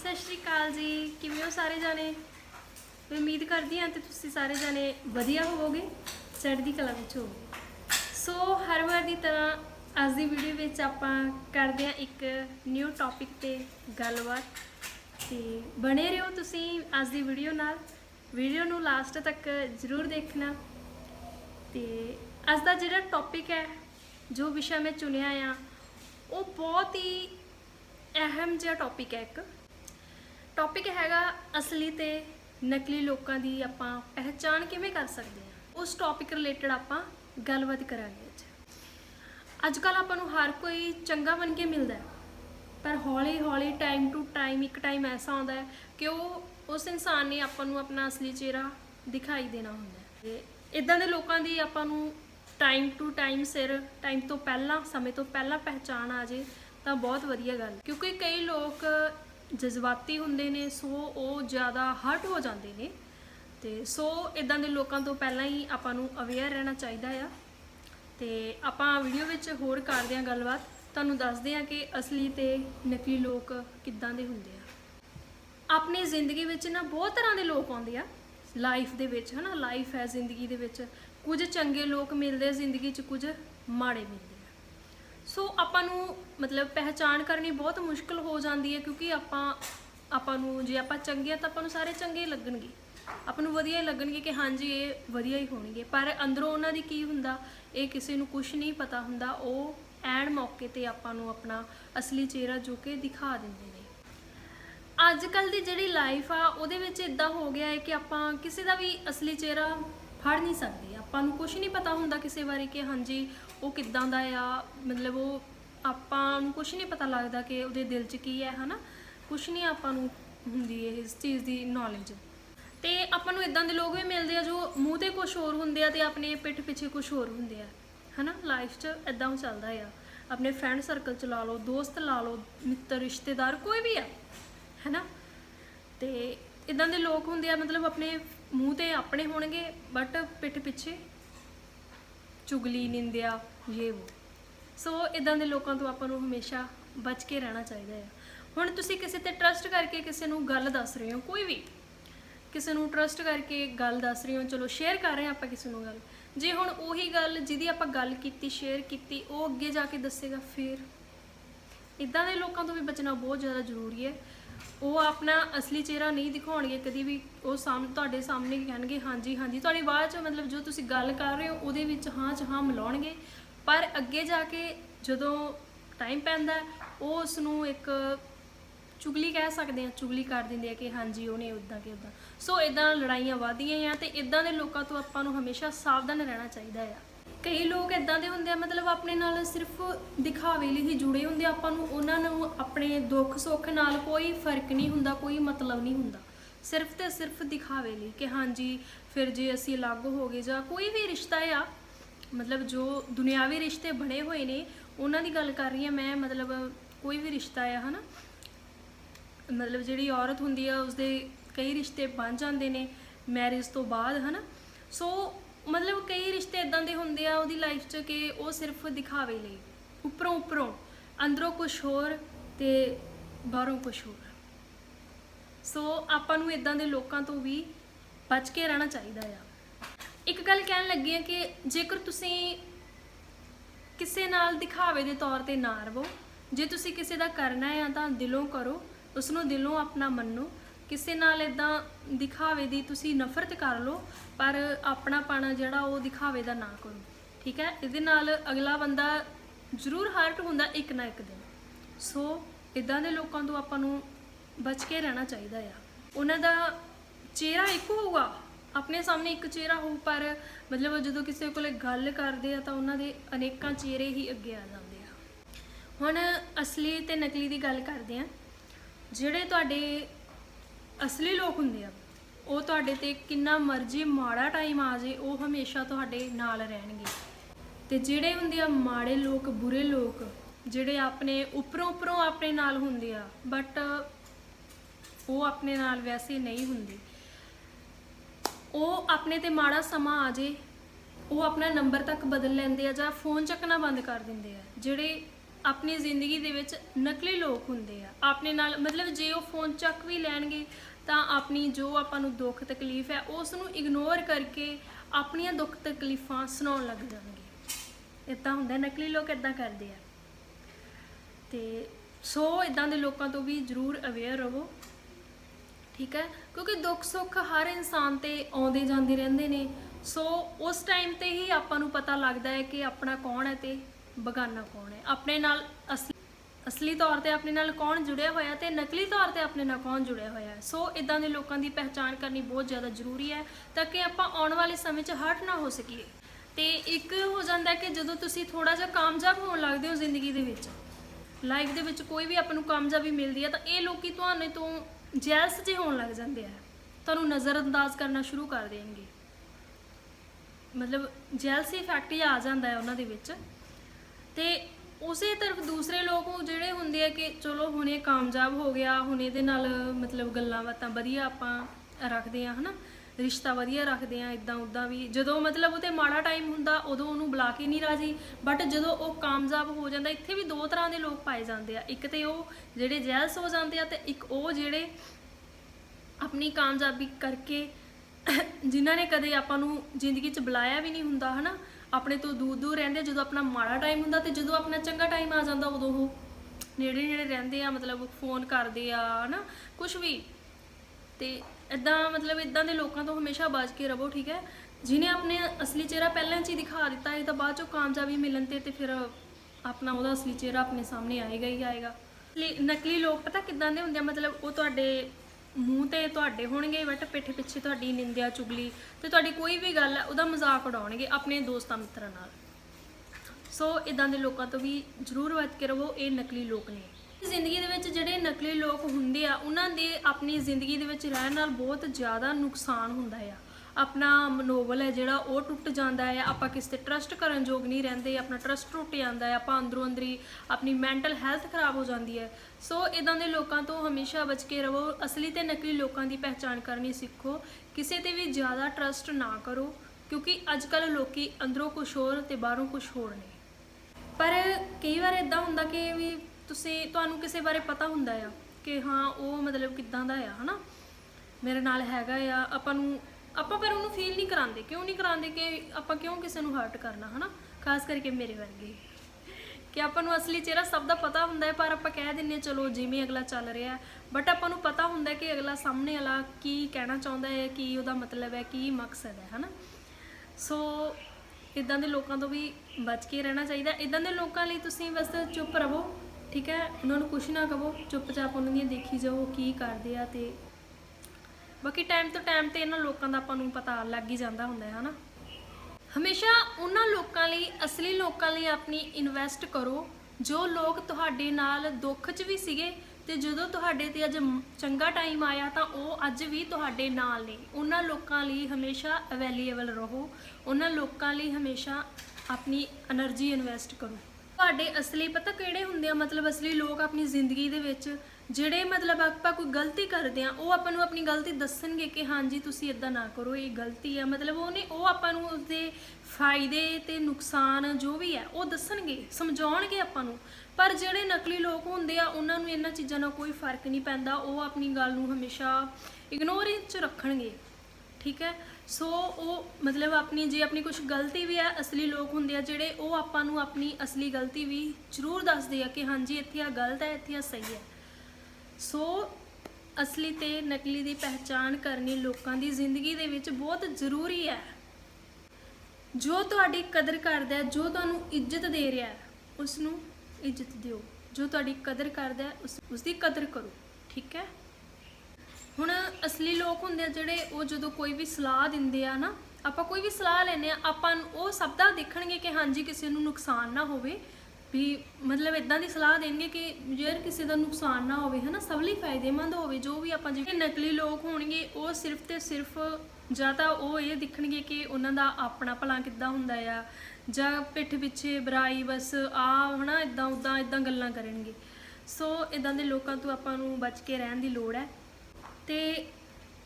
ਸਤਿ ਸ਼੍ਰੀ ਅਕਾਲ ਜੀ। ਕਿਵੇਂ ਹੋ ਸਾਰੇ ਜਾਣੇ? ਮੈਂ ਉਮੀਦ ਕਰਦੀ ਹਾਂ ਕਿ ਤੁਸੀਂ ਸਾਰੇ ਜਾਣੇ ਵਧੀਆ ਹੋਵੋਗੇ, ਚੜ੍ਹਦੀ ਕਲਾ ਵਿੱਚ ਹੋਵੋਗੇ। ਸੋ ਹਰ ਵਾਰ ਦੀ ਤਰ੍ਹਾਂ ਅੱਜ ਦੀ ਵੀਡੀਓ ਵਿੱਚ ਆਪਾਂ ਕਰਦੇ ਹਾਂ ਇੱਕ ਨਿਊ ਟੌਪਿਕ ਤੇ ਗੱਲਬਾਤ। ਤੇ ਬਣੇ ਰਹੋ ਤੁਸੀਂ ਅੱਜ ਦੀ ਵੀਡੀਓ ਨਾਲ। ਵੀਡੀਓ ਨੂੰ ਲਾਸਟ ਤੱਕ ਜ਼ਰੂਰ ਦੇਖਣਾ। ਤੇ ਅੱਜ ਦਾ ਜਿਹੜਾ ਟੌਪਿਕ ਹੈ, ਜੋ ਵਿਸ਼ਾ ਮੈਂ ਚੁਣਿਆ ਆ, ਉਹ ਬਹੁਤ ਹੀ ਅਹਿਮ ਜਿਹਾ ਟੌਪਿਕ ਹੈ ਇੱਕ। ਟੌਪਿਕ ਹੈਗਾ ਅਸਲੀ ਤੇ ਨਕਲੀ ਲੋਕਾਂ ਦੀ ਆਪਾਂ ਪਹਿਚਾਣ ਕਿਵੇਂ ਕਰ ਸਕਦੇ ਹਾਂ? ਉਸ ਟੌਪਿਕ ਰਿਲੇਟਡ ਆਪਾਂ ਗੱਲਬਾਤ ਕਰਾਂਗੇ ਅੱਜ। ਅੱਜ ਕੱਲ ਆਪਾਂ ਨੂੰ ਹਰ ਕੋਈ ਚੰਗਾ ਬਣ ਕੇ ਮਿਲਦਾ ਹੈ, ਪਰ ਹੌਲੀ ਹੌਲੀ ਟਾਈਮ ਟੂ ਟਾਈਮ ਇੱਕ ਟਾਈਮ ਐਸਾ ਆਉਂਦਾ ਹੈ ਕਿ ਉਹ ਉਸ ਇਨਸਾਨ ਨੇ ਆਪਾਂ ਨੂੰ ਆਪਣਾ ਅਸਲੀ ਚਿਹਰਾ ਦਿਖਾਈ ਦੇਣਾ ਹੁੰਦਾ ਹੈ। ਤੇ ਇਦਾਂ ਦੇ ਲੋਕਾਂ ਦੀ ਆਪਾਂ ਨੂੰ ਟਾਈਮ ਟੂ ਟਾਈਮ ਸਿਰ ਟਾਈਮ ਤੋਂ ਪਹਿਲਾਂ, ਸਮੇਂ ਤੋਂ ਪਹਿਲਾਂ ਪਹਿਚਾਣ ਆ ਜੇ ਤਾਂ ਬਹੁਤ ਵਧੀਆ ਗੱਲ ਕਿਉਂਕਿ ਕਈ ਲੋਕ ਜਜ਼ਬਾਤੀ ਹੁੰਦੇ ਨੇ, ਸੋ ਉਹ ਜ਼ਿਆਦਾ ਹਰਟ ਹੋ ਜਾਂਦੇ ਨੇ। ਤੇ ਸੋ ਇਦਾਂ ਦੇ ਲੋਕਾਂ ਤੋਂ ਪਹਿਲਾਂ ਹੀ ਆਪਾਂ ਨੂੰ ਅਵੇਅਰ ਰਹਿਣਾ ਚਾਹੀਦਾ ਆ। ਤੇ ਆਪਾਂ ਵੀਡੀਓ ਵਿੱਚ ਹੋਰ ਕਰਦੇ ਹਾਂ ਗੱਲਬਾਤ। ਤੁਹਾਨੂੰ ਦੱਸਦੇ ਹਾਂ ਕਿ ਅਸਲੀ ਤੇ ਨਕਲੀ ਲੋਕ ਕਿੱਦਾਂ ਦੇ ਹੁੰਦੇ ਆ। ਆਪਣੀ ਜ਼ਿੰਦਗੀ ਵਿੱਚ ਨਾ ਬਹੁਤ ਤਰ੍ਹਾਂ ਦੇ ਲੋਕ ਆਉਂਦੇ ਆ। ਲਾਈਫ ਦੇ ਵਿੱਚ, ਹਨਾ? ਲਾਈਫ ਹੈ ਜ਼ਿੰਦਗੀ ਦੇ ਵਿੱਚ। ਕੁਝ ਚੰਗੇ ਲੋਕ ਮਿਲਦੇ ਜ਼ਿੰਦਗੀ 'ਚ, ਕੁਝ ਮਾੜੇ ਮਿਲਦੇ ਸੋ ਆਪਾਂ ਨੂੰ ਮਤਲਬ ਪਹਿਚਾਣ ਕਰਨੀ ਬਹੁਤ ਮੁਸ਼ਕਲ ਹੋ ਜਾਂਦੀ ਹੈ ਕਿਉਂਕਿ ਆਪਾਂ ਆਪਾਂ ਨੂੰ ਜੇ ਆਪਾਂ ਚੰਗੇ ਆ ਤਾਂ ਆਪਾਂ ਨੂੰ ਸਾਰੇ ਚੰਗੇ ਲੱਗਣਗੇ। ਆਪਾਂ ਨੂੰ ਵਧੀਆ ਹੀ ਲੱਗਣਗੇ ਕਿ ਹਾਂਜੀ ਇਹ ਵਧੀਆ ਹੀ ਹੋਣਗੇ। ਪਰ ਅੰਦਰੋਂ ਉਹਨਾਂ ਦੀ ਕੀ ਹੁੰਦਾ, ਇਹ ਕਿਸੇ ਨੂੰ ਕੁਝ ਨਹੀਂ ਪਤਾ ਹੁੰਦਾ, ਉਹ ਐਨ ਮੌਕੇ ਤੇ ਆਪਾਂ ਨੂੰ ਆਪਣਾ ਅਸਲੀ ਚਿਹਰਾ ਜੋ ਕਿ ਦਿਖਾ ਦਿੰਦੇ ਨੇ। ਅੱਜ ਕੱਲ ਦੀ ਜਿਹੜੀ ਲਾਈਫ ਆ, ਉਹਦੇ ਵਿੱਚ ਇਦਾਂ ਹੋ ਗਿਆ ਹੈ ਕਿ ਆਪਾਂ ਕਿਸੇ ਦਾ ਵੀ ਅਸਲੀ ਚਿਹਰਾ ਫੜ ਨਹੀਂ ਸਕਦੇ। ਆਪਾਂ ਨੂੰ ਕੁਝ ਨਹੀਂ ਪਤਾ ਹੁੰਦਾ ਕਿਸੇ ਬਾਰੇ ਕਿ ਹਾਂਜੀ, ਉਹ ਕਿੱਦਾਂ ਦਾ ਆ, ਮਤਲਬ ਉਹ ਆਪਾਂ ਨੂੰ ਕੁਝ ਨਹੀਂ ਪਤਾ ਲੱਗਦਾ ਕਿ ਉਹਦੇ ਦਿਲ 'ਚ ਕੀ ਹੈ, ਹਨਾ? ਕੁਝ ਨਹੀਂ ਆਪਾਂ ਨੂੰ ਹੁੰਦੀ ਇਹ, ਇਸ ਚੀਜ਼ ਦੀ ਨੌਲੇਜ ਤੇ ਆਪਾਂ ਨੂੰ ਇਦਾਂ ਦੇ ਲੋਕ ਵੀ ਮਿਲਦੇ ਆ ਜੋ ਮੂੰਹ ਤੇ ਕੁਝ ਹੋਰ ਹੁੰਦੇ ਆ ਤੇ ਆਪਣੇ ਪਿੱਠ ਪਿੱਛੇ ਕੁਝ ਹੋਰ ਹੁੰਦੇ ਆ, ਹਨਾ? ਲਾਈਫ 'ਚ ਇਦਾਂ ਚੱਲਦਾ ਆ। ਆਪਣੇ ਫਰੈਂਡ ਸਰਕਲ ਚ ਲਾ ਲਓ, ਦੋਸਤ ਲਾ ਲਓ, ਮਿੱਤਰ, ਰਿਸ਼ਤੇਦਾਰ, ਕੋਈ ਵੀ ਆ, ਹੈਨਾ? ਤੇ ਇਦਾਂ ਦੇ ਲੋਕ ਹੁੰਦੇ ਆ, ਮਤਲਬ ਆਪਣੇ ਮੂੰਹ ਤੇ ਆਪਣੇ ਹੋਣਗੇ ਬਟ ਪਿੱਠ ਪਿੱਛੇ ਚੁਗਲੀ, ਨਿੰਦਿਆ ਇਹ ਉਹ ਸੋ ਇਦਾਂ ਦੇ ਲੋਕਾਂ ਤੋਂ ਆਪਾਂ ਨੂੰ ਹਮੇਸ਼ਾ ਬਚ ਕੇ ਰਹਿਣਾ ਚਾਹੀਦਾ ਹੈ। ਹੁਣ ਤੁਸੀਂ ਕਿਸੇ ਤੇ ਟਰਸਟ ਕਰਕੇ ਕਿਸੇ ਨੂੰ ਗੱਲ ਦੱਸ ਰਹੇ ਹੋ, ਕੋਈ ਵੀ, ਕਿਸੇ ਨੂੰ ਟਰਸਟ ਕਰਕੇ ਗੱਲ ਦੱਸ ਰਹੇ ਹੋ, ਚਲੋ ਸ਼ੇਅਰ ਕਰ ਰਹੇ ਹਾਂ ਆਪਾਂ ਕਿਸੇ ਨੂੰ ਗੱਲ। ਜੇ ਹੁਣ ਉਹੀ ਗੱਲ ਜਿਹਦੀ ਆਪਾਂ ਗੱਲ ਕੀਤੀ ਸ਼ੇਅਰ ਕੀਤੀ, ਉਹ ਅੱਗੇ ਜਾ ਕੇ ਦੱਸੇਗਾ, ਫਿਰ। ਇਦਾਂ ਦੇ ਲੋਕਾਂ ਤੋਂ ਵੀ ਬਚਣਾ ਬਹੁਤ ਜ਼ਿਆਦਾ ਜ਼ਰੂਰੀ ਹੈ। ਉਹ ਆਪਣਾ ਅਸਲੀ ਚਿਹਰਾ ਨਹੀਂ ਦਿਖਾਉਣਗੇ, ਕਦੀ ਵੀ ਉਹ ਸਾਹਮ ਤੁਹਾਡੇ ਸਾਹਮਣੇ ਕਹਿਣਗੇ, ਹਾਂਜੀ ਹਾਂਜੀ, ਤੁਹਾਡੀ ਆਵਾਜ਼ 'ਚ ਮਤਲਬ ਜੋ ਤੁਸੀਂ ਗੱਲ ਕਰ ਰਹੇ ਹੋ, ਉਹਦੇ ਵਿੱਚ ਹਾਂ 'ਚ ਹਾਂ ਮਿਲਾਉਣਗੇ। ਪਰ ਅੱਗੇ ਜਾ ਕੇ ਜਦੋਂ ਟਾਈਮ ਪੈਂਦਾ, ਉਹ ਉਸ ਨੂੰ ਇੱਕ ਚੁਗਲੀ ਕਹਿ ਸਕਦੇ ਆ ਚੁਗਲੀ ਕਰ ਦਿੰਦੇ ਆ ਕਿ ਹਾਂਜੀ, ਉਹਨੇ ਉਦਾਂ ਕਿ ਉਦਾਂ ਸੋ ਇਦਾਂ ਲੜਾਈਆਂ ਵਧਦੀਆਂ ਆ ਤੇ ਇਦਾਂ ਦੇ ਲੋਕਾਂ ਤੋਂ ਆਪਾਂ ਨੂੰ ਹਮੇਸ਼ਾ ਸਾਵਧਾਨ ਰਹਿਣਾ ਚਾਹੀਦਾ ਆ। ਕਈ ਲੋਕ ਇਦਾਂ ਦੇ ਹੁੰਦੇ ਆ, ਮਤਲਬ ਆਪਣੇ ਨਾਲ ਸਿਰਫ ਦਿਖਾਵੇ ਲਈ ਹੀ ਜੁੜੇ ਹੁੰਦੇ ਆ। ਆਪਾਂ ਨੂੰ ਉਹਨਾਂ ਨੂੰ ਆਪਣੇ ਦੁੱਖ ਸੁੱਖ ਨਾਲ ਕੋਈ ਫ਼ਰਕ ਨਹੀਂ ਹੁੰਦਾ, ਕੋਈ ਮਤਲਬ ਨਹੀਂ ਹੁੰਦਾ। ਸਿਰਫ ਤੇ ਸਿਰਫ ਦਿਖਾਵੇ ਲਈ ਕਿ ਹਾਂਜੀ, ਫਿਰ ਜੇ ਅਸੀਂ ਅਲੱਗ ਹੋ ਗਏ ਜਾਂ ਕੋਈ ਵੀ ਰਿਸ਼ਤਾ ਆ, ਮਤਲਬ ਜੋ ਦੁਨਿਆਵੀ ਰਿਸ਼ਤੇ ਬਣੇ ਹੋਏ ਨੇ, ਉਹਨਾਂ ਦੀ ਗੱਲ ਕਰ ਰਹੀ ਹਾਂ ਮੈਂ, ਮਤਲਬ ਕੋਈ ਵੀ ਰਿਸ਼ਤਾ ਆ, ਹਨਾ? ਮਤਲਬ ਜਿਹੜੀ ਔਰਤ ਹੁੰਦੀ ਆ, ਉਸਦੇ ਕਈ ਰਿਸ਼ਤੇ ਬਣ ਜਾਂਦੇ ਨੇ, ਮੈਰਿਜ ਤੋਂ ਬਾਅਦ, ਹਨਾ? ਸੋ ਮਤਲਬ ਕਈ ਰਿਸ਼ਤੇ ਇਦਾਂ ਦੇ ਹੁੰਦੇ ਆ ਉਹਦੀ ਲਾਈਫ 'ਚ ਕਿ ਉਹ ਸਿਰਫ ਦਿਖਾਵੇ ਲਈ। ਉੱਪਰੋਂ ਉੱਪਰੋਂ, ਅੰਦਰੋਂ ਕੁਝ ਹੋਰ ਤੇ ਬਾਹਰੋਂ ਕੁਝ ਹੋਰ। ਸੋ ਆਪਾਂ ਨੂੰ ਇਦਾਂ ਦੇ ਲੋਕਾਂ ਤੋਂ ਵੀ ਬਚ ਕੇ ਰਹਿਣਾ ਚਾਹੀਦਾ ਆ। ਇੱਕ ਗੱਲ ਕਹਿਣ ਲੱਗੀ ਆ ਕਿ ਜੇਕਰ ਤੁਸੀਂ ਕਿਸੇ ਨਾਲ ਦਿਖਾਵੇ ਦੇ ਤੌਰ ਤੇ ਨਾ ਰਹੋ ਜੇ ਤੁਸੀਂ ਕਿਸੇ ਦਾ ਕਰਨਾ ਹੈ ਤਾਂ ਦਿਲੋਂ ਕਰੋ ਉਸ ਨੂੰ ਦਿਲੋਂ ਆਪਣਾ ਮੰਨੋ ਕਿਸੇ ਨਾਲ ਇਦਾਂ ਦਿਖਾਵੇ ਦੀ ਤੁਸੀਂ ਨਫ਼ਰਤ ਕਰ ਲਓ, ਪਰ ਆਪਣਾ ਪਾਣਾ ਜਿਹੜਾ ਉਹ ਦਿਖਾਵੇ ਦਾ ਨਾ ਕਰੋ, ਠੀਕ ਹੈ? ਇਹਦੇ ਨਾਲ ਅਗਲਾ ਬੰਦਾ ਜ਼ਰੂਰ ਹਰਟ ਹੁੰਦਾ ਇੱਕ ਨਾ ਇੱਕ ਦਿਨ। ਸੋ ਇਦਾਂ ਦੇ ਲੋਕਾਂ ਤੋਂ ਆਪਾਂ ਨੂੰ ਬਚ ਕੇ ਰਹਿਣਾ ਚਾਹੀਦਾ ਆ। ਉਹਨਾਂ ਦਾ ਚਿਹਰਾ ਇੱਕ ਹੋਊਗਾ, ਆਪਣੇ ਸਾਹਮਣੇ ਇੱਕ ਚਿਹਰਾ ਹੋਊ, ਪਰ ਮਤਲਬ ਜਦੋਂ ਕਿਸੇ ਕੋਲੇ ਗੱਲ ਕਰਦੇ ਆ ਤਾਂ ਉਹਨਾਂ ਦੇ ਅਨੇਕਾਂ ਚਿਹਰੇ ਹੀ ਅੱਗੇ ਆ ਜਾਂਦੇ ਆ। ਹੁਣ ਅਸਲੀ ਤੇ ਨਕਲੀ ਦੀ ਗੱਲ ਕਰਦੇ ਆ। ਜਿਹੜੇ ਤੁਹਾਡੇ ਅਸਲੀ ਲੋਕ ਹੁੰਦੇ ਆ। ਉਹ ਤੁਹਾਡੇ ਤੇ ਕਿੰਨਾ ਮਰਜ਼ੀ ਮਾੜਾ ਟਾਈਮ ਆ ਜੇ ਉਹ ਹਮੇਸ਼ਾ ਤੁਹਾਡੇ ਨਾਲ ਰਹਿਣਗੇ। ਤੇ ਜਿਹੜੇ ਹੁੰਦੇ ਆ ਮਾੜੇ ਲੋਕ, ਬੁਰੇ ਲੋਕ, ਜਿਹੜੇ ਆਪਣੇ ਉੱਪਰੋਂ ਉੱਪਰੋਂ ਆਪਣੇ ਨਾਲ ਹੁੰਦੇ ਆ ਬਟ ਉਹ ਆਪਣੇ ਨਾਲ ਵੈਸੇ ਨਹੀਂ ਹੁੰਦੇ। ਉਹ ਆਪਣੇ ਤੇ ਮਾੜਾ ਸਮਾਂ ਆ ਜੇ ਉਹ ਆਪਣਾ ਨੰਬਰ ਤੱਕ ਬਦਲ ਲੈਂਦੇ ਆ ਜਾਂ ਫੋਨ ਚੱਕਣਾ ਬੰਦ ਕਰ ਦਿੰਦੇ ਆ। ਜਿਹੜੇ ਆਪਣੀ ਜ਼ਿੰਦਗੀ ਦੇ ਵਿੱਚ ਨਕਲੀ ਲੋਕ ਹੁੰਦੇ ਆ, ਆਪਣੇ ਨਾਲ ਮਤਲਬ ਜੇ ਉਹ ਫੋਨ ਚੱਕ ਵੀ ਲੈਣਗੇ ਤਾਂ ਆਪਣੀ ਜੋ ਆਪਾਂ ਨੂੰ ਦੁੱਖ ਤਕਲੀਫ ਹੈ, ਉਸ ਨੂੰ ਇਗਨੋਰ ਕਰਕੇ ਆਪਣੀਆਂ ਦੁੱਖ ਤਕਲੀਫਾਂ ਸੁਣਾਉਣ ਲੱਗ ਜਾਣਗੇ। ਇਦਾਂ ਹੁੰਦਾ, ਨਕਲੀ ਲੋਕ ਇਦਾਂ ਕਰਦੇ ਆ। ਤੇ ਸੋ ਇਦਾਂ ਦੇ ਲੋਕਾਂ ਤੋਂ ਵੀ ਜ਼ਰੂਰ ਅਵੇਅਰ ਰਹੋ, ਠੀਕ ਹੈ? ਕਿਉਂਕਿ ਦੁੱਖ ਸੁੱਖ ਹਰ ਇਨਸਾਨ ਤੇ ਆਉਂਦੇ ਜਾਂਦੇ ਰਹਿੰਦੇ ਨੇ। ਸੋ ਉਸ ਟਾਈਮ ਤੇ ਹੀ ਆਪਾਂ ਨੂੰ ਪਤਾ ਲੱਗਦਾ ਹੈ ਕਿ ਆਪਣਾ ਕੌਣ ਹੈ ਤੇ ਬਗਾਨਾ ਕੌਣ ਹੈ। ਆਪਣੇ ਨਾਲ ਅਸੀਂ ਅਸਲੀ ਤੌਰ ਤੇ ਆਪਣੇ ਨਾਲ ਕੌਣ ਜੁੜਿਆ ਹੋਇਆ ਤੇ ਨਕਲੀ ਤੌਰ ਤੇ ਆਪਣੇ ਨਾਲ ਕੌਣ ਜੁੜਿਆ ਹੋਇਆ ਹੈ। ਸੋ ਇਦਾਂ ਦੇ ਲੋਕਾਂ ਦੀ ਪਹਿਚਾਣ ਕਰਨੀ ਬਹੁਤ ਜ਼ਿਆਦਾ ਜ਼ਰੂਰੀ ਹੈ ਤਾਂ ਕਿ ਆਪਾਂ ਆਉਣ ਵਾਲੇ ਸਮੇਂ 'ਚ ਹਰਟ ਨਾ ਹੋ ਸਕੀਏ। ਤੇ ਇੱਕ ਹੋ ਜਾਂਦਾ ਕਿ ਜਦੋਂ ਤੁਸੀਂ ਥੋੜਾ ਜਿਹਾ ਕਾਮਯਾਬ ਹੋਣ ਲੱਗਦੇ ਹੋ ਜ਼ਿੰਦਗੀ ਦੇ ਵਿੱਚ, ਲਾਈਫ ਦੇ ਵਿੱਚ ਕੋਈ ਵੀ ਆਪਾਂ ਨੂੰ ਕਾਮਯਾਬੀ ਮਿਲਦੀ ਹੈ ਤਾਂ ਇਹ ਲੋਕੀ ਤੁਹਾਨੂੰ ਤੋਂ ਜੈਲਸ ਜਿਹੇ ਹੋਣ ਲੱਗ ਜਾਂਦੇ ਆ। ਤੁਹਾਨੂੰ ਨਜ਼ਰਅੰਦਾਜ਼ ਕਰਨਾ ਸ਼ੁਰੂ ਕਰ ਦੇਣਗੇ। ਮਤਲਬ ਜੈਲਸੀ ਫੈਕਟ ਹੀ ਆ ਜਾਂਦਾ ਹੈ ਉਹਨਾਂ ਦੇ ਵਿੱਚ। ਤੇ ਉਸੇ ਤਰਫ ਦੂਸਰੇ ਲੋਕ ਉਹ ਜਿਹੜੇ ਹੁੰਦੇ ਆ ਕਿ ਚਲੋ ਹੁਣ ਇਹ ਕਾਮਯਾਬ ਹੋ ਗਿਆ, ਹੁਣ ਇਹਦੇ ਨਾਲ ਮਤਲਬ ਗੱਲਾਂ ਬਾਤਾਂ ਵਧੀਆ ਆਪਾਂ ਰੱਖਦੇ ਆ ਹਨਾ? ਰਿਸ਼ਤਾ ਵਧੀਆ ਰੱਖਦੇ ਆ ਇਦਾਂ ਉਦਾਂ ਵੀ। ਜਦੋਂ ਮਤਲਬ ਉਹ ਉਹਤੇ ਮਾੜਾ ਟਾਈਮ ਹੁੰਦਾ, ਉਦੋਂ ਉਹਨੂੰ ਬੁਲਾ ਕੇ ਨਹੀਂ ਰਾਜੀ। ਬਟ ਜਦੋਂ ਉਹ ਕਾਮਯਾਬ ਹੋ ਜਾਂਦਾ, ਇੱਥੇ ਵੀ ਦੋ ਤਰ੍ਹਾਂ ਦੇ ਲੋਕ ਪਾਏ ਜਾਂਦੇ ਆ। ਇੱਕ ਤੇ ਉਹ ਜਿਹੜੇ ਜੈਲਸ ਹੋ ਜਾਂਦੇ ਆ ਤੇ ਇੱਕ ਉਹ ਜਿਹੜੇ ਆਪਣੀ ਕਾਮਯਾਬੀ ਕਰਕੇ ਜਿਨ੍ਹਾਂ ਨੇ ਕਦੇ ਆਪਾਂ ਨੂੰ ਜ਼ਿੰਦਗੀ 'ਚ ਬੁਲਾਇਆ ਵੀ ਨਹੀਂ ਹੁੰਦਾ, ਹਨਾ? ਆਪਣੇ ਤੋਂ ਦੂਰ ਦੂਰ ਰਹਿੰਦੇ, ਜਦੋਂ ਆਪਣਾ ਮਾੜਾ ਟਾਈਮ ਹੁੰਦਾ ਤੇ ਜਦੋਂ ਆਪਣਾ ਚੰਗਾ ਟਾਈਮ ਆ ਜਾਂਦਾ, ਉਦੋਂ ਉਹ ਨੇੜੇ ਨੇੜੇ ਰਹਿੰਦੇ ਆ, ਮਤਲਬ ਫੋਨ ਕਰਦੇ ਆ, ਹਨਾ? ਕੁਝ ਵੀ। ਤੇ ਇਦਾਂ ਮਤਲਬ ਇਦਾਂ ਦੇ ਲੋਕਾਂ ਤੋਂ ਹਮੇਸ਼ਾ ਬਚ ਕੇ ਰਹੋ ਠੀਕ ਹੈ? ਜਿਨੇ ਆਪਣੇ ਅਸਲੀ ਚਿਹਰਾ ਪਹਿਲਾਂ 'ਚ ਹੀ ਦਿਖਾ ਦਿੱਤਾ ਹੈ ਤਾਂ ਬਾਅਦ 'ਚੋਂ ਕਾਮਯਾਬੀ ਮਿਲਣ ਤੇ ਤੇ ਫਿਰ ਆਪਣਾ ਉਹਦਾ ਅਸਲੀ ਚਿਹਰਾ ਆਪਣੇ ਸਾਹਮਣੇ ਆਏਗਾ ਹੀ ਆਏਗਾ। ਲਈ ਨਕਲੀ ਲੋਕ ਪਤਾ ਕਿਦਾਂ ਦੇ ਹੁੰਦੇ ਆ? ਮਤਲਬ ਉਹ ਤੁਹਾਡੇ ਮੂੰਹ ਤੇ ਤੁਹਾਡੇ ਹੋਣਗੇ, ਬਟ ਪਿੱਠ ਪਿੱਛੇ ਤੁਹਾਡੀ ਨਿੰਦਿਆ, ਚੁਗਲੀ ਤੇ ਤੁਹਾਡੀ ਕੋਈ ਵੀ ਗੱਲ ਹੈ ਉਹਦਾ ਮਜ਼ਾਕ ਉਡਾਉਣਗੇ ਆਪਣੇ ਦੋਸਤਾਂ ਮਿੱਤਰਾਂ ਨਾਲ। ਸੋ ਇਦਾਂ ਦੇ ਲੋਕਾਂ ਤੋਂ ਵੀ ਜ਼ਰੂਰ ਬਚ ਕੇ ਰਹੋ, ਇਹ ਨਕਲੀ ਲੋਕ ਨੇ। ਜ਼ਿੰਦਗੀ ਦੇ ਵਿੱਚ ਜਿਹੜੇ ਨਕਲੀ ਲੋਕ ਹੁੰਦੇ ਆ, ਉਹਨਾਂ ਦੇ ਆਪਣੀ ਜ਼ਿੰਦਗੀ ਦੇ ਵਿੱਚ ਰਹਿਣ ਨਾਲ ਬਹੁਤ ਜ਼ਿਆਦਾ ਨੁਕਸਾਨ ਹੁੰਦਾ ਆ। ਆਪਣਾ ਮਨੋਬਲ ਹੈ ਜਿਹੜਾ ਉਹ ਟੁੱਟ ਜਾਂਦਾ ਹੈ, ਆਪਾਂ ਕਿਸ ਤੇ ਟਰਸਟ ਕਰਨ ਯੋਗ ਨਹੀਂ ਰਹਿੰਦੇ, ਆਪਣਾ ਟਰਸਟ ਟੁੱਟ ਜਾਂਦਾ ਹੈ, ਆਪਾਂ ਅੰਦਰੋਂ ਅੰਦਰੀ ਆਪਣੀ ਮੈਂਟਲ ਹੈਲਥ ਖਰਾਬ ਹੋ ਜਾਂਦੀ ਹੈ। ਸੋ ਇਦਾਂ ਦੇ ਲੋਕਾਂ ਤੋਂ ਹਮੇਸ਼ਾ ਬਚ ਕੇ ਰਹੋ, ਅਸਲੀ ਤੇ ਨਕਲੀ ਲੋਕਾਂ ਦੀ ਪਹਿਚਾਣ ਕਰਨੀ ਸਿੱਖੋ, ਕਿਸੇ ਤੇ ਵੀ ਜ਼ਿਆਦਾ ਟਰਸਟ ਨਾ ਕਰੋ, ਕਿਉਂਕਿ ਅੱਜ ਕੱਲ ਲੋਕੀ ਅੰਦਰੋਂ ਕੁਝ ਹੋਰ ਤੇ ਬਾਹਰੋਂ ਕੁਝ ਹੋਰ ਨੇ। ਪਰ ਕਈ ਵਾਰ ਇਦਾਂ ਹੁੰਦਾ ਕਿ ਵੀ ਤੁਸੀਂ, ਤੁਹਾਨੂੰ ਕਿਸੇ ਬਾਰੇ ਪਤਾ ਹੁੰਦਾ ਆ ਕਿ ਹਾਂ, ਉਹ ਮਤਲਬ ਕਿੱਦਾਂ ਦਾ ਆ, ਹਨਾ? ਮੇਰੇ ਨਾਲ ਹੈਗਾ ਆ, ਆਪਾਂ ਨੂੰ ਆਪਾਂ ਪਰ ਉਹਨੂੰ ਫੀਲ ਨਹੀਂ ਕਰਾਉਂਦੇ। ਕਿਉਂ ਨਹੀਂ ਕਰਾਉਂਦੇ ਕਿ ਆਪਾਂ ਕਿਉਂ ਕਿਸੇ ਨੂੰ ਹਰਟ ਕਰਨਾ, ਹਨਾ? ਖਾਸ ਕਰਕੇ ਮੇਰੇ ਵਰਗੇ। ਕਿ ਆਪਾਂ ਨੂੰ ਅਸਲੀ ਚਿਹਰਾ ਸਭ ਦਾ ਪਤਾ ਹੁੰਦਾ ਹੈ, ਪਰ ਆਪਾਂ ਕਹਿ ਦਿੰਨੇ ਚਲੋ ਜਿਵੇਂ ਅਗਲਾ ਚੱਲ ਰਿਹਾ ਬਟ ਆਪਾਂ ਨੂੰ ਪਤਾ ਹੁੰਦਾ ਕਿ ਅਗਲਾ ਸਾਹਮਣੇ ਵਾਲਾ ਕੀ ਕਹਿਣਾ ਚਾਹੁੰਦਾ ਹੈ, ਕੀ ਉਹਦਾ ਮਤਲਬ ਹੈ, ਕੀ ਮਕਸਦ ਹੈ, ਹਨਾ? ਸੋ ਇਦਾਂ ਦੇ ਲੋਕਾਂ ਤੋਂ ਵੀ ਬਚ ਕੇ ਰਹਿਣਾ ਚਾਹੀਦਾ। ਇਦਾਂ ਦੇ ਲੋਕਾਂ ਲਈ ਤੁਸੀਂ ਬਸ ਚੁੱਪ ਰਹੋ, ਠੀਕ ਹੈ? ਉਹਨਾਂ ਨੂੰ ਕੁਛ ਨਾ ਕਹੋ, ਚੁੱਪਚਾਪ ਉਹਨਾਂ ਦੀਆਂ ਦੇਖੀ ਜਾਓ, ਕੀ ਕਰਦੇ ਆ ਤੇ ਬਾਕੀ ਟਾਈਮ ਤੋਂ ਟਾਈਮ ਤੇ ਇਹਨਾਂ ਲੋਕਾਂ ਦਾ ਆਪਾਂ ਨੂੰ ਪਤਾ ਲੱਗ ਹੀ ਜਾਂਦਾ ਹੁੰਦਾ ਹੈ, ਹਨਾ? ਹਮੇਸ਼ਾ ਉਹਨਾਂ ਲੋਕਾਂ ਲਈ, ਅਸਲੀ ਲੋਕਾਂ ਲਈ ਆਪਣੀ ਇਨਵੈਸਟ ਕਰੋ। ਜੋ ਲੋਕ ਤੁਹਾਡੇ ਨਾਲ ਦੁੱਖ 'ਚ ਵੀ ਸੀਗੇ ਤੇ ਜਦੋਂ ਤੁਹਾਡੇ ਤੇ ਅੱਜ ਚੰਗਾ ਟਾਈਮ ਆਇਆ ਤਾਂ ਉਹ ਅੱਜ ਵੀ ਤੁਹਾਡੇ ਨਾਲ ਨੇ। ਉਹਨਾਂ ਲੋਕਾਂ ਲਈ ਹਮੇਸ਼ਾ ਅਵੇਲੇਬਲ ਰਹੋ। ਉਹਨਾਂ ਲੋਕਾਂ ਲਈ ਹਮੇਸ਼ਾ ਆਪਣੀ એનર્ਜੀ ਇਨਵੈਸਟ ਕਰੋ। ਤੁਹਾਡੇ ਅਸਲੀ, ਪਤਾ ਕਿਹੜੇ ਹੁੰਦੇ ਆ? ਮਤਲਬ ਅਸਲੀ ਲੋਕ ਆਪਣੀ ਜ਼ਿੰਦਗੀ ਦੇ ਵਿੱਚ ਜਿਹੜੇ ਮਤਲਬ ਆਪਾਂ ਕੋਈ ਗਲਤੀ ਕਰਦੇ ਆ, ਉਹ ਆਪਾਂ ਨੂੰ ਆਪਣੀ ਗਲਤੀ ਦੱਸਣਗੇ ਕਿ ਹਾਂਜੀ, ਤੁਸੀਂ ਇਦਾਂ ਨਾ ਕਰੋ, ਇਹ ਗਲਤੀ ਆ। ਮਤਲਬ ਉਹਨੇ ਉਹ ਆਪਾਂ ਨੂੰ ਉਸਦੇ ਫਾਇਦੇ ਤੇ ਨੁਕਸਾਨ ਜੋ ਵੀ ਹੈ, ਉਹ ਦੱਸਣਗੇ, ਸਮਝਾਉਣਗੇ ਆਪਾਂ ਨੂੰ। ਪਰ ਜਿਹੜੇ ਨਕਲੀ ਲੋਕ ਹੁੰਦੇ ਆ, ਉਹਨਾਂ ਨੂੰ ਇਹਨਾਂ ਚੀਜ਼ਾਂ ਨਾਲ ਕੋਈ ਫ਼ਰਕ ਨਹੀਂ ਪੈਂਦਾ, ਉਹ ਆਪਣੀ ਗੱਲ ਨੂੰ ਹਮੇਸ਼ਾ ਇਗਨੋਰ ਚ ਰੱਖਣਗੇ। ਠੀਕ ਹੈ? ਸੋ ਉਹ ਮਤਲਬ ਆਪਣੀ, ਜੇ ਆਪਣੀ ਕੁਝ ਗਲਤੀ ਵੀ ਹੈ, ਅਸਲੀ ਲੋਕ ਹੁੰਦੇ ਆ ਜਿਹੜੇ, ਉਹ ਆਪਾਂ ਨੂੰ ਆਪਣੀ ਅਸਲੀ ਗਲਤੀ ਵੀ ਜ਼ਰੂਰ ਦੱਸਦੇ ਆ ਕਿ ਹਾਂਜੀ, ਇੱਥੇ ਆ ਗਲਤ ਹੈ, ਇੱਥੇ ਆ ਸਹੀ ਹੈ। ਸੋ ਅਸਲੀ ਤੇ ਨਕਲੀ ਦੀ ਪਹਿਚਾਣ ਕਰਨੀ ਲੋਕਾਂ ਦੀ ਜ਼ਿੰਦਗੀ ਦੇ ਵਿੱਚ ਬਹੁਤ ਜ਼ਰੂਰੀ ਹੈ। ਜੋ ਤੁਹਾਡੀ ਕਦਰ ਕਰਦਾ ਹੈ, ਜੋ ਤੁਹਾਨੂੰ ਇੱਜ਼ਤ ਦੇ ਰਿਹਾ ਹੈ ਉਸ ਨੂੰ ਇੱਜ਼ਤ ਦਿਓ। ਜੋ ਤੁਹਾਡੀ ਕਦਰ ਕਰਦਾ ਹੈ, ਉਸ ਉਸ ਦੀ ਕਦਰ ਕਰੋ। ਠੀਕ ਹੈ? ਹੁਣ ਅਸਲੀ ਲੋਕ ਹੁੰਦੇ ਆ ਜਿਹੜੇ ਉਹ ਜਦੋਂ ਕੋਈ ਵੀ ਸਲਾਹ ਦਿੰਦੇ ਆ ਨਾ, ਆਪਾਂ ਕੋਈ ਵੀ ਸਲਾਹ ਲੈਨੇ ਆ, ਆਪਾਂ ਨੂੰ ਉਹ ਸਭ ਦਾ ਦੇਖਣਗੇ ਕਿ ਹਾਂਜੀ ਕਿਸੇ ਨੂੰ ਨੁਕਸਾਨ ਨਾ ਹੋਵੇ। ਵੀ ਮਤਲਬ ਇਦਾਂ ਦੀ ਸਲਾਹ ਦੇਣਗੇ ਕਿ ਯਾਰ ਕਿਸੇ ਦਾ ਨੁਕਸਾਨ ਨਾ ਹੋਵੇ, ਹਨਾ, ਸਭ ਲਈ ਫਾਇਦੇਮੰਦ ਹੋਵੇ, ਜੋ ਵੀ ਆਪਾਂ ਜਿਹੜੇ ਨਕਲੀ ਲੋਕ ਹੋਣਗੇ, ਉਹ ਸਿਰਫ ਤੇ ਸਿਰਫ ਜਾਂ ਤਾਂ ਉਹ ਇਹ ਦੇਖਣਗੇ ਕਿ ਉਹਨਾਂ ਦਾ ਆਪਣਾ ਭਲਾ ਕਿੱਦਾਂ ਹੁੰਦਾ ਆ, ਜਾਂ ਪਿੱਠ ਪਿੱਛੇ ਬੁਰਾਈ ਬਸ ਆ, ਹਨਾ ਇਦਾਂ ਉਦਾਂ ਇਦਾਂ ਗੱਲਾਂ ਕਰਨਗੇ। ਸੋ ਇਦਾਂ ਦੇ ਲੋਕਾਂ ਤੋਂ ਆਪਾਂ ਨੂੰ ਬਚ ਕੇ ਰਹਿਣ ਦੀ ਲੋੜ ਹੈ। ਤੇ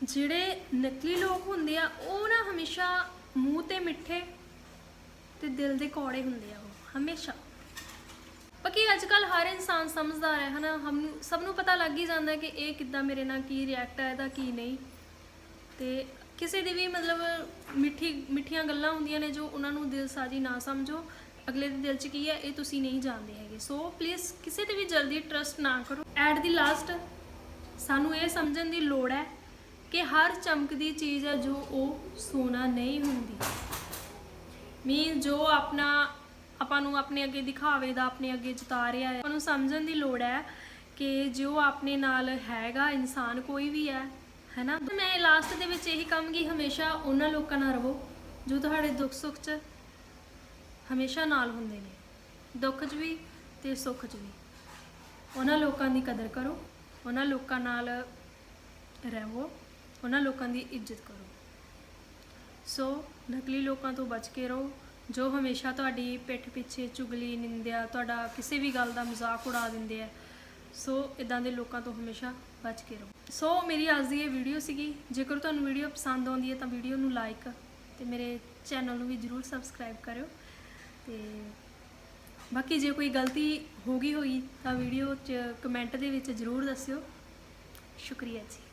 ਜਿਹੜੇ ਨਕਲੀ ਲੋਕ ਹੁੰਦੇ ਆ, ਉਹ ਨਾ ਹਮੇਸ਼ਾ ਮੂੰਹ ਤੇ ਮਿੱਠੇ ਤੇ ਦਿਲ ਦੇ ਕੌੜੇ ਹੁੰਦੇ ਆ ਉਹ, ਹਮੇਸ਼ਾ। ਬਾਕੀ ਅੱਜ ਕੱਲ ਹਰ ਇਨਸਾਨ ਸਮਝਦਾਰ ਹੈ, ਹਨਾ? ਹਮ ਸਭ ਨੂੰ ਪਤਾ ਲੱਗ ਹੀ ਜਾਂਦਾ ਕਿ ਇਹ ਕਿੱਦਾਂ ਮੇਰੇ ਨਾਲ ਕੀ ਰਿਐਕਟ ਹੈ ਇਹਦਾ ਕੀ ਨਹੀਂ। ਤੇ ਕਿਸੇ ਦੀ ਵੀ ਮਤਲਬ ਮਿੱਠੀ, ਮਿੱਠੀਆਂ ਗੱਲਾਂ ਹੁੰਦੀਆਂ ਨੇ ਜੋ ਉਹਨਾਂ ਨੂੰ ਦਿਲ ਸਾਜੀ ਨਾ ਸਮਝੋ, ਅਗਲੇ ਦੇ ਦਿਲ 'ਚ ਕੀ ਹੈ ਇਹ ਤੁਸੀਂ ਨਹੀਂ ਜਾਣਦੇ ਹੈਗੇ। ਸੋ ਪਲੀਜ਼ ਕਿਸੇ ਤੇ ਵੀ ਜਲਦੀ ਟਰਸਟ ਨਾ ਕਰੋ। ਐਟ ਦੀ ਲਾਸਟ ਸਾਨੂੰ ਇਹ ਸਮਝਣ ਦੀ ਲੋੜ ਹੈ ਕਿ ਹਰ ਚਮਕਦੀ ਚੀਜ਼ ਹੈ ਜੋ ਉਹ ਸੋਨਾ ਨਹੀਂ ਹੁੰਦੀ। ਮੀਨ ਜੋ ਆਪਣਾ, ਆਪਾਂ ਨੂੰ ਆਪਣੇ ਅੱਗੇ ਦਿਖਾਵੇ ਦਾ, ਆਪਣੇ ਅੱਗੇ ਜਤਾ ਰਿਹਾ ਹੈ ਉਹਨੂੰ ਸਮਝਣ ਦੀ ਲੋੜ ਹੈ ਕਿ ਜੋ ਆਪਣੇ ਨਾਲ ਹੈਗਾ, ਇਨਸਾਨ ਕੋਈ ਵੀ ਹੈ, ਹੈਨਾ? ਮੈਂ ਲਾਸਟ ਦੇ ਵਿੱਚ ਇਹੀ ਕਹਾਂਗੀ, ਹਮੇਸ਼ਾ ਉਹਨਾਂ ਲੋਕਾਂ ਨਾਲ ਰਹੋ ਜੋ ਤੁਹਾਡੇ ਦੁੱਖ ਸੁੱਖ 'ਚ ਹਮੇਸ਼ਾ ਨਾਲ ਹੁੰਦੇ ਨੇ। ਦੁੱਖ 'ਚ ਵੀ ਤੇ ਸੁੱਖ 'ਚ ਵੀ। ਉਹਨਾਂ ਲੋਕਾਂ ਦੀ ਕਦਰ ਕਰੋ। ਉਹਨਾਂ ਲੋਕਾਂ ਨਾਲ ਰਹੋ, ਉਹਨਾਂ ਲੋਕਾਂ ਦੀ ਇੱਜ਼ਤ ਕਰੋ। ਸੋ ਨਕਲੀ ਲੋਕਾਂ ਤੋਂ ਬਚ ਕੇ ਰਹੋ, ਜੋ ਹਮੇਸ਼ਾ ਤੁਹਾਡੀ ਪਿੱਠ ਪਿੱਛੇ ਚੁਗਲੀ, ਨਿੰਦਿਆ, ਤੁਹਾਡਾ ਕਿਸੇ ਵੀ ਗੱਲ ਦਾ ਮਜ਼ਾਕ ਉਡਾ ਦਿੰਦੇ ਆ, ਸੋ ਇਦਾਂ ਦੇ ਲੋਕਾਂ ਤੋਂ ਹਮੇਸ਼ਾ ਬਚ ਕੇ ਰਹੋ। ਸੋ ਮੇਰੀ ਅੱਜ ਦੀ ਇਹ ਵੀਡੀਓ ਸੀਗੀ, ਜੇਕਰ ਤੁਹਾਨੂੰ ਵੀਡੀਓ ਪਸੰਦ ਆਉਂਦੀ ਹੈ ਤਾਂ ਵੀਡੀਓ ਨੂੰ ਲਾਈਕ ਤੇ ਮੇਰੇ ਚੈਨਲ ਨੂੰ ਵੀ ਜਰੂਰ ਸਬਸਕ੍ਰਾਈਬ ਕਰਿਓ ਤੇ ਬਾਕੀ ਜੇ ਕੋਈ ਗਲਤੀ ਹੋ ਗਈ ਹੋਈ ਤਾਂ ਵੀਡੀਓ 'ਚ ਕਮੈਂਟ ਦੇ ਵਿੱਚ ਜਰੂਰ ਦੱਸਿਓ। ਸ਼ੁਕਰੀਆ ਜੀ।